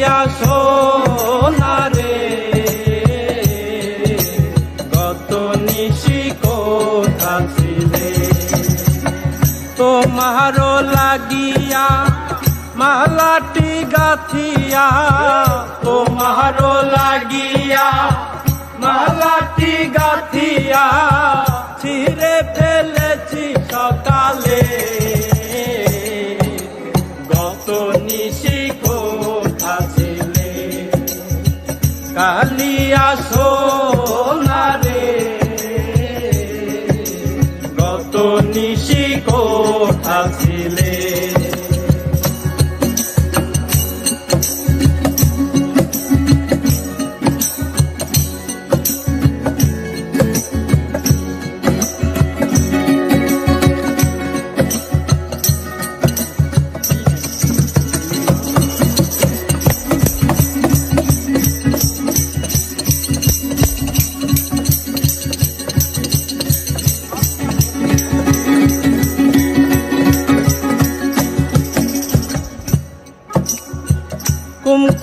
কালিয়া সোনারে গত নিশি কোথা ছিলে? তোমারও লাগিয়া মালাটি গাথিয়া তোমারও লাগিয়া গত নিশি কোথা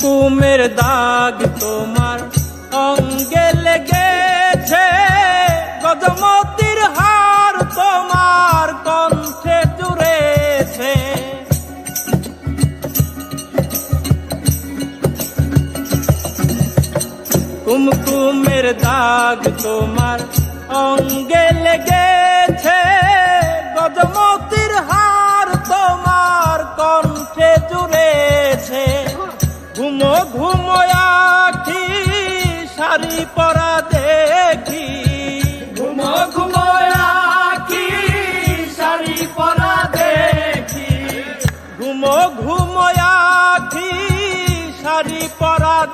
কুমকুমের দাগ তোমার অঙ্গে লেগেছে। গজমতির হার তোমার কণ্ঠে জুড়েছে কুমকুমের দাগ তোমার অঙ্গে লেগেছে।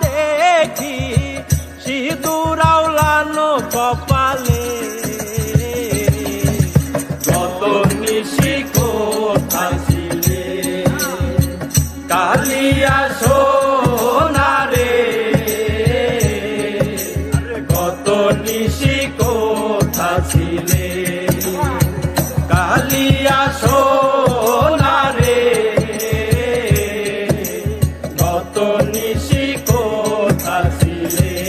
দেখি সিঁদুর আওলানো কপালে। কত নিশি কোথা ছিলে কালিয়া ছিলে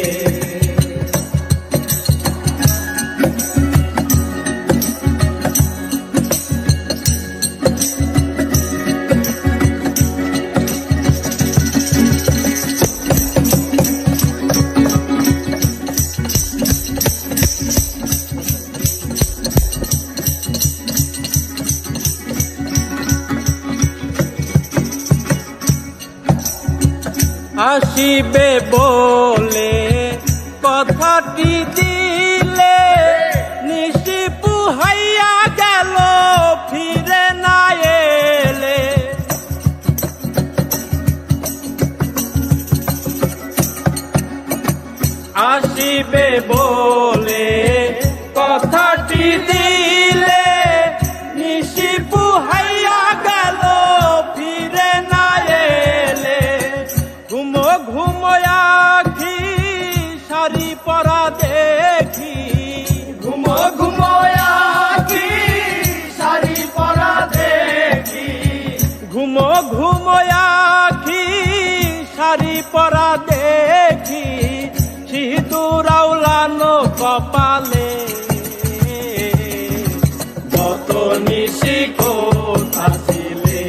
আসিবে বলে কথাটি পরা দেখি, সিঁদুর আউলানো কপালে। কত নিশি ছিলে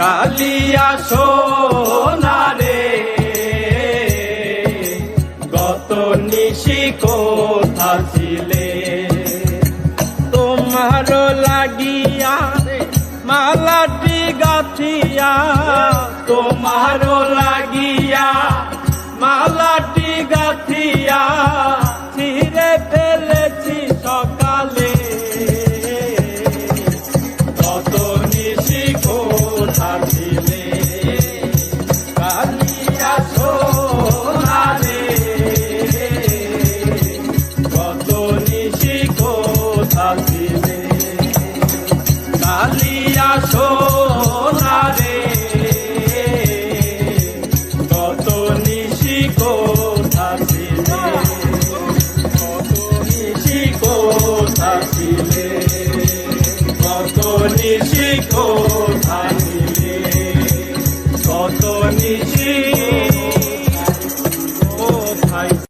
কালিয়া সোনারে গত নিশি কোথা ছিলে তোমার লাগিয়া মালাটি গাথিয়া। তোমার লাগিয়া জীবনে